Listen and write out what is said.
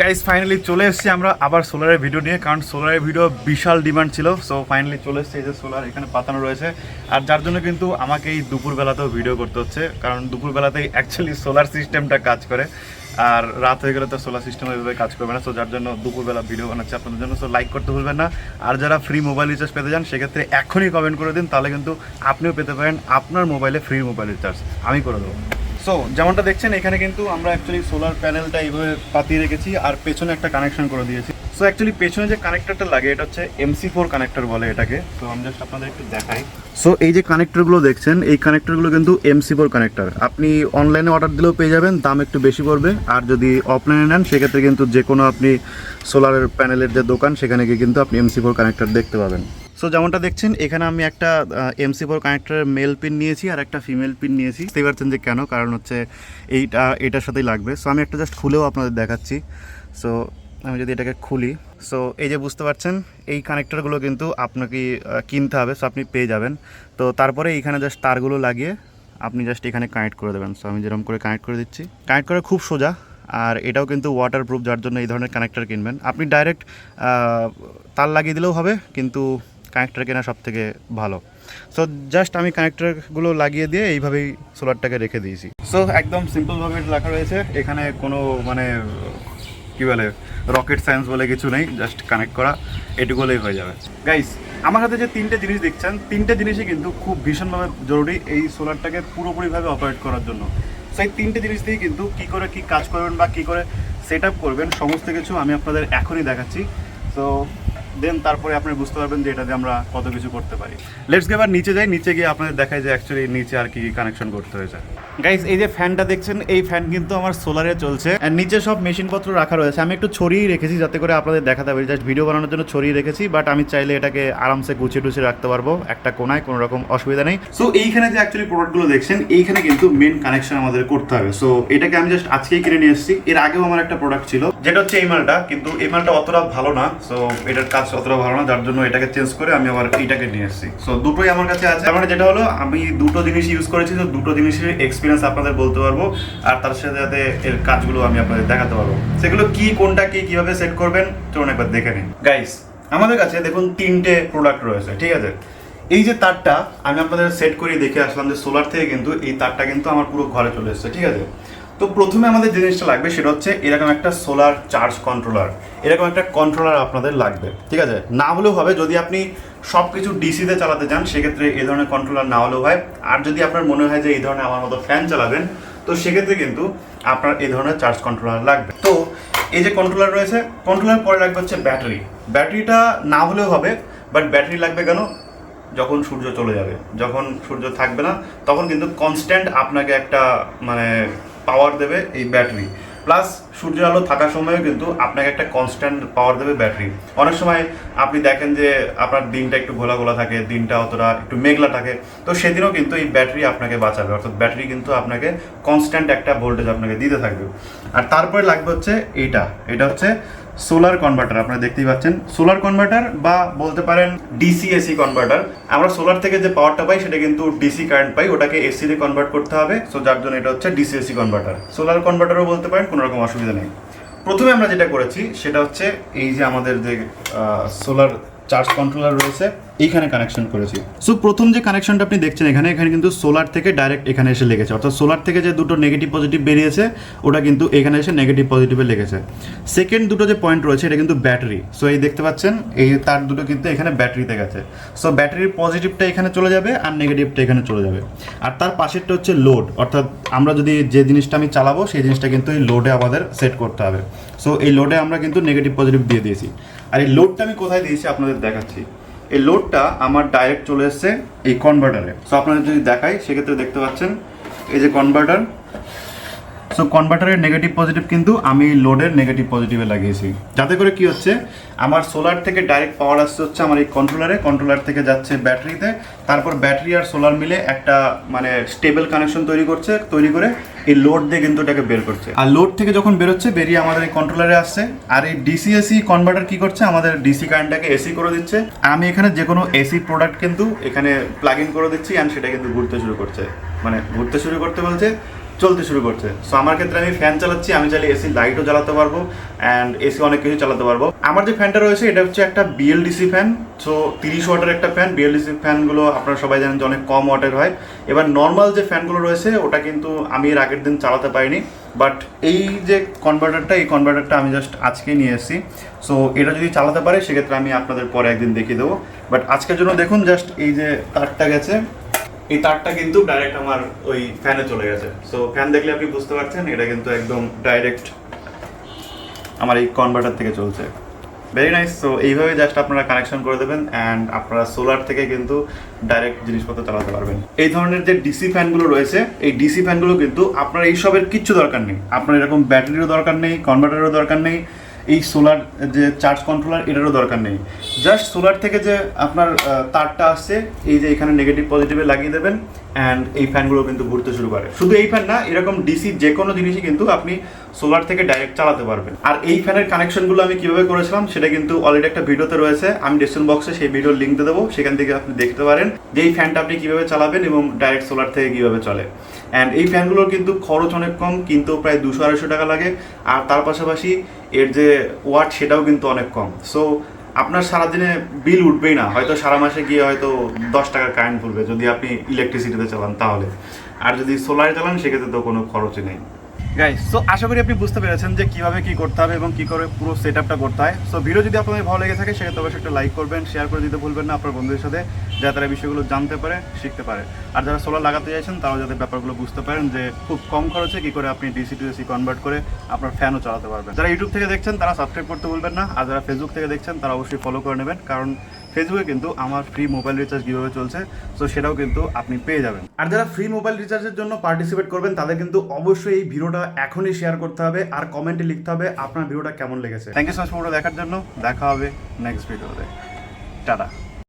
Guys finally চলে এসেছি আমরা আবার সোলারের ভিডিও নিয়ে, কারণ সোলারের ভিডিও বিশাল ডিমান্ড ছিল সো ফাইনালি চলে এসেছে এই যে সোলার এখানে পাতানো রয়েছে। আর যার জন্য কিন্তু আমাকে এই দুপুরবেলাতেও ভিডিও করতে হচ্ছে, কারণ দুপুরবেলাতেই অ্যাকচুয়ালি সোলার সিস্টেমটা কাজ করে। আর রাত হয়ে গেলে তো সোলার সিস্টেম ওইভাবে কাজ করবে না সো যার জন্য দুপুরবেলা ভিডিও বানাচ্ছে আপনাদের জন্য সো লাইক করতে ভুলবেন না। আর যারা ফ্রি মোবাইল রিচার্জ পেতে চান, সেক্ষেত্রে এখনই কমেন্ট করে দিন, তাহলে কিন্তু আপনিও পেতে পারেন আপনার মোবাইলে ফ্রি মোবাইল রিচার্জ আমি করে দেবো। সো যেমনটা দেখছেন, এখানে কিন্তু আমরা অ্যাকচুয়ালি সোলার প্যানেলটা এইভাবে পাতিয়ে রেখেছি, আর পেছনে একটা কানেকশন করে দিয়েছি। সো অ্যাকচুয়ালি পেছনে যে কানেক্টরটা লাগে, এটা হচ্ছে এমসি ফোর কানেক্টর বলে এটাকে। তো আমি জাস্ট আপনাদের একটু দেখাই। সো এই যে কানেক্টরগুলো দেখছেন, এই কানেক্টরগুলো কিন্তু এমসি ফোর কানেক্টর আপনি অনলাইনে অর্ডার দিলেও পেয়ে যাবেন, দাম একটু বেশি পড়বে। আর যদি অফলাইনে নেন, সেক্ষেত্রে কিন্তু যে কোনো আপনি সোলারের প্যানেলের যে দোকান, সেখানে গিয়ে কিন্তু আপনি এমসি ফোর কানেক্টর দেখতে পাবেন। সো যেমনটা দেখছেন, এখানে আমি একটা এমসি ফোর কানেক্টরের মেল পিন নিয়েছি আর একটা ফিমেল পিন নিয়েছি। বুঝতেই পারছেন যে কেন? কারণ হচ্ছে এইটা, এটার সাথেই লাগবে। সো আমি একটা জাস্ট খুলেও আপনাদের দেখাচ্ছি। সো আমি যদি এটাকে খুলি সো এই যে বুঝতে পারছেন, এই কানেক্টরগুলো কিন্তু আপনাকে কিনতে হবে সো আপনি পেয়ে যাবেন। তো তারপরে এইখানে জাস্ট তারগুলো লাগিয়ে আপনি জাস্ট এখানে কানেক্ট করে দেবেন। সো আমি যেরকম করে কানেক্ট করে দিচ্ছি। কানেক্ট করা খুব সোজা, আর এটাও কিন্তু ওয়াটার প্রুফ যার জন্য এই ধরনের কানেক্টর কিনবেন। আপনি ডাইরেক্ট তার লাগিয়ে দিলেও হবে, কিন্তু কানেক্টর কেনা সব থেকে ভালো। সো জাস্ট আমি কানেক্টরগুলো লাগিয়ে দিয়ে এইভাবেই সোলারটাকে রেখে দিয়েছি। সো একদম সিম্পলভাবে রাখা রয়েছে, এখানে কোনো মানে কী বলে রকেট সায়েন্স বলে কিছু নেই জাস্ট কানেক্ট করা এটুকু হলেই হয়ে যাবে। গাইস আমার হাতে যে তিনটে জিনিস দেখছেন, তিনটে জিনিসই কিন্তু খুব ভীষণভাবে জরুরি এই সোলারটাকে পুরোপুরিভাবে অপারেট করার জন্য। সেই তিনটে জিনিস দিয়ে কিন্তু কী করে কি কাজ করবেন বা কী করে সেট করবেন, সমস্ত কিছু আমি আপনাদের এখনই দেখাচ্ছি। তো দেন তারপরে আপনি বুঝতে পারবেন যে এটাতে আমরা কত কিছু করতে পারি। লেটস গেবার নিচে যাই, নিচে গিয়ে আপনাদের দেখায় যে অ্যাকচুয়ালি নিচে আর কি কানেকশন করতে হয়েছে। গাইস এই যে ফ্যানটা দেখছেন, এই ফ্যান কিন্তু আমার সোলারে চলছে। নিচে সব মেশিনপত্র রাখা রয়েছে। আমি একটু ছড়িয়ে রেখেছি যাতে করে আপনাদের দেখাতে পারি। জাস্ট ভিডিও বানানোর জন্য ছড়িয়ে রেখেছি বাট আমি চাইলে এটাকে আরামসে গুছিয়ে টুছিয়ে রাখতে পারব। একটা কোনায় কোনো রকম অসুবিধা নেই। সো এইখানে যে অ্যাকচুয়ালি প্রোডাক্টগুলো দেখছেন, এইখানে কিন্তু মেন কানেকশন আমাদের করতে হবে। সো এটাকে আমি জাস্ট আজকেই কিনে নিয়ে এসেছি। এর আগেও আমার একটা প্রোডাক্ট ছিল, যেটা হচ্ছে এই মালটা। কিন্তু এই মালটা অতটা ভালো না। সো এটার কাজ অতটা ভালো না, যার জন্য এটাকে চেঞ্জ করে আমি আবার এইটাকে নিয়ে এসেছি। সো দুটোই আমার কাছে আছে। তার মানে যেটা হলো, আমি দুটো জিনিস ইউজ করেছি, তো দুটো জিনিসের এক্সপিরিয়েন্স আপনাদের বলতে পারব, আর তার সাথে সাথে এর কাজগুলো আমি আপনাদের দেখাতে পারব। সেগুলো কি, কোনটা কি, কীভাবে সেট করবেন, চলুন একবার দেখে নিন গাইস আমাদের কাছে দেখুন তিনটে প্রোডাক্ট রয়েছে, ঠিক আছে? এই যে তারটা, আমি আপনাদের সেট করে দেখে আসলাম যে সোলার থেকে কিন্তু এই তারটা কিন্তু আমার পুরো ঘরে চলে এসেছে, ঠিক আছে? তো প্রথমে আমাদের যে জিনিসটা লাগবে সেটা হচ্ছে এরকম একটা সোলার চার্জ কন্ট্রোলার এরকম একটা কন্ট্রোলার আপনাদের লাগবে, ঠিক আছে? না হলেও হবে, যদি আপনি সব কিছু ডিসিতে চালাতে চান, সেক্ষেত্রে এই ধরনের কন্ট্রোলার না হলেও হয়। আর যদি আপনার মনে হয় যে এই ধরনের আমার মতো ফ্যান চালাবেন, তো সেক্ষেত্রে কিন্তু আপনার এই ধরনের চার্জ কন্ট্রোলার লাগবে। তো এই যে কন্ট্রোলার রয়েছে কন্ট্রোলার পরে লাগবে হচ্ছে ব্যাটারি ব্যাটারিটা না হলেও হবে বাট ব্যাটারি লাগবে কেন? যখন সূর্য চলে যাবে। যখন সূর্য থাকবে না, তখন কিন্তু কনস্ট্যান্ট আপনাকে একটা মানে পাওয়ার দেবে এই ব্যাটারি প্লাস সূর্যের আলো থাকার সময়ও কিন্তু আপনাকে একটা কনস্ট্যান্ট পাওয়ার দেবে ব্যাটারি অনেক সময় আপনি দেখেন যে আপনার দিনটা একটু ঘোলা ঘোলা থাকে, দিনটা অতটা একটু মেঘলা থাকে, তো সেদিনও কিন্তু এই ব্যাটারি আপনাকে বাঁচাবে। অর্থাৎ ব্যাটারি কিন্তু আপনাকে কনস্ট্যান্ট একটা ভোল্টেজ আপনাকে দিতে থাকবে। আর তারপরে লাগবে হচ্ছে এইটা। এটা হচ্ছে সোলার কনভার্টার আপনারা দেখতেই পাচ্ছেন। সোলার কনভার্টার বা বলতে পারেন ডিসি এসি কনভার্টার আমরা সোলার থেকে যে পাওয়ারটা পাই, সেটা কিন্তু ডিসি কারেন্ট পাই, ওটাকে এসি তে কনভার্ট করতে হবে। সো যার জন্য এটা হচ্ছে ডিসি এসি কনভার্টার সোলার কনভার্টারও বলতে পারেন, কোনো রকম অসুবিধা নেই। প্রথমে আমরা যেটা করেছি, সেটা হচ্ছে এই যে আমাদের যে সোলার চার্জ কন্ট্রোলার রয়েছে এইখানে কানেকশন করেছি। সো প্রথম যে কানেকশনটা আপনি দেখছেন এখানে এখানে কিন্তু সোলার থেকে ডাইরেক্ট এখানে এসে লেগেছে। অর্থাৎ সোলার থেকে যে দুটো নেগেটিভ পজিটিভ বেরিয়েছে, ওটা কিন্তু এখানে এসে নেগেটিভ পজিটিভে লেগেছে। সেকেন্ড দুটো যে পয়েন্ট রয়েছে, এটা কিন্তু ব্যাটারি সো এই দেখতে পাচ্ছেন, এই তার দুটো কিন্তু এখানে ব্যাটারিতে গেছে। সো ব্যাটারির পজিটিভটা এখানে চলে যাবে আর নেগেটিভটা এখানে চলে যাবে। আর তার পাশেরটা হচ্ছে লোড অর্থাৎ আমরা যদি যে জিনিসটা আমি চালাবো, সেই জিনিসটা কিন্তু এই লোডে আমাদের সেট করতে হবে। সো এই লোডে আমরা কিন্তু নেগেটিভ পজিটিভ দিয়ে দিয়েছি। আর এই লোডটা আমি কোথায় দিয়েছি আপনাদের দেখাচ্ছি। এই লোডটা আমার ডাইরেক্ট চলে এসছে এই কনভার্টারে সো আপনারা যদি দেখাই, সেক্ষেত্রে দেখতে পাচ্ছেন, এই যে কনভার্টার সো কনভার্টারের নেগেটিভ পজিটিভ কিন্তু আমি লোডের নেগেটিভ পজিটিভে লাগিয়েছি। যাতে করে কি হচ্ছে? আমার সোলার থেকে ডাইরেক্ট পাওয়ার আসছে হচ্ছে আমার এই কন্ট্রোলারে কন্ট্রোলার থেকে যাচ্ছে ব্যাটারিতে তারপর ব্যাটারি আর সোলার মিলে একটা মানে স্টেবল কানেকশন তৈরি করছে, তৈরি করে এই লোড দিয়ে কিন্তু এটাকে বের করছে। আর লোড থেকে যখন বেরোচ্ছে, বেরিয়ে আমাদের এই কন্ট্রোলারে আসছে। আর এই ডিসি এসি কনভার্টার কি করছে? আমাদের ডিসি কারেন্টটাকে এসি করে দিচ্ছে। আমি এখানে যে কোনো এসি প্রোডাক্ট কিন্তু এখানে প্লাগ ইন করে দিচ্ছি অ্যান্ড সেটা কিন্তু ঘুরতে শুরু করছে। মানে ঘুরতে শুরু করতে বলছে। চলতে শুরু করছে। সো আমার ক্ষেত্রে আমি ফ্যান চালাচ্ছি, আমি চাইলে এসি লাইটও জ্বালাতে পারব অ্যান্ড এসি অনেক কিছু চালাতে পারব। আমার যে ফ্যানটা রয়েছে, এটা হচ্ছে একটা বিএলডিসি ফ্যান সো তিরিশ ওয়াটের একটা ফ্যান বিএলডিসি ফ্যানগুলো আপনারা সবাই জানেন যে অনেক কম ওয়াটের হয়। এবার নর্মাল যে ফ্যানগুলো রয়েছে, ওটা কিন্তু আমি এর আগের দিন চালাতে পারিনি বাট এই যে কনভার্টারটা এই কনভার্টারটা আমি জাস্ট আজকে নিয়ে এসেছি। সো এটা যদি চালাতে পারে, সেক্ষেত্রে আমি আপনাদের পরে একদিন দেখিয়ে দেবো। বাট আজকের জন্য দেখুন জাস্ট এই যে তারটা গেছে এই তারটা কিন্তু ডাইরেক্ট আমার ওই ফ্যানে চলে গেছে। সো ফ্যান দেখলে আপনি বুঝতে পারছেন, এটা কিন্তু একদম ডাইরেক্ট আমার এই কনভার্টার থেকে চলছে। ভেরি নাইস সো এইভাবে জাস্ট আপনারা কানেকশন করে দেবেন অ্যান্ড আপনারা সোলার থেকে কিন্তু ডাইরেক্ট জিনিসপত্র চালাতে পারবেন। এই ধরনের যে ডিসি ফ্যানগুলো রয়েছে, এই ডিসি ফ্যানগুলো কিন্তু আপনার এইসবের কিচ্ছু দরকার নেই। আপনার এরকম ব্যাটারিরও দরকার নেই কনভার্টারেরও দরকার নেই। এই সোলার যে চার্জ কন্ট্রোলার এটারও দরকার নেই। জাস্ট সোলার থেকে যে আপনার তারটা আসছে, এই যে এখানে নেগেটিভ পজিটিভে লাগিয়ে দেবেন অ্যান্ড এই ফ্যানগুলো কিন্তু ঘুরতে শুরু করে। শুধু এই ফ্যান না, এরকম ডিসি যে কোনো জিনিসই কিন্তু আপনি সোলার থেকে ডাইরেক্ট চালাতে পারবেন। আর এই ফ্যানের কানেকশনগুলো আমি কীভাবে করেছিলাম, সেটা কিন্তু অলরেডি একটা ভিডিওতে রয়েছে। আমি ডিসক্রিপশন বক্সে সেই ভিডিওর লিঙ্ক দিয়ে দেবো, সেখান থেকে আপনি দেখতে পারেন যে এই ফ্যানটা আপনি কীভাবে চালাবেন এবং ডাইরেক্ট সোলার থেকে কীভাবে চলে। অ্যান্ড এই ফ্যানগুলোর কিন্তু খরচ অনেক কম, কিন্তু প্রায় দুশো আড়াইশো টাকা লাগে। আর তার পাশাপাশি এর যে ওয়াট সেটাও কিন্তু অনেক কম। সো আপনার সারাদিনে বিল উঠবেই না। হয়তো সারা মাসে গিয়ে হয়তো দশ টাকার কারেন্ট পড়বে যদি আপনি ইলেকট্রিসিটিতে চালান তাহলে। আর যদি সোলারে চালান, সেক্ষেত্রে তো কোনো খরচই নেই। গাইস সো আশা করি আপনি বুঝতে পেরেছেন যে কীভাবে কি করতে হবে এবং কি করে পুরো সেট আপটা করতে হয়। সো ভিডিও যদি আপনাদের ভালো লেগে থাকে, সেক্ষেত্রে অবশ্যই একটা লাইক করবেন শেয়ার করে দিতে ভুলবেন না। আপনার বন্ধুদের সাথে যাতে তারা বিষয়গুলো জানতে পারে, শিখতে পারে। আর যারা সোলার লাগাতে চাইছেন, তারাও যাতে ব্যাপারগুলো বুঝতে পারেন যে খুব কম খরচে কি করে আপনি ডিসি টু এসি কনভার্ট করে আপনার ফ্যানও চালাতে পারবেন। যারা ইউটিউব থেকে দেখছেন, তারা সাবস্ক্রাইব করতে ভুলবেন না। আর যারা ফেসবুক থেকে দেখছেন, তারা অবশ্যই ফলো করে নেবেন। কারণ ফেসবুকে কিন্তু আমার ফ্রি মোবাইল রিচার্জ কীভাবে চলছে সো সেটাও কিন্তু আপনি পেয়ে যাবেন। আর যারা ফ্রি মোবাইল রিচার্জের জন্য পার্টিসিপেট করবেন, তাদের কিন্তু অবশ্যই এই ভিডিওটা এখনই শেয়ার করতে হবে, আর কমেন্টে লিখতে হবে আপনার ভিডিওটা কেমন লেগেছে। থ্যাংক ইউ সো মাচ দেখার জন্য। দেখা হবে নেক্সট ভিডিওতে টাটা।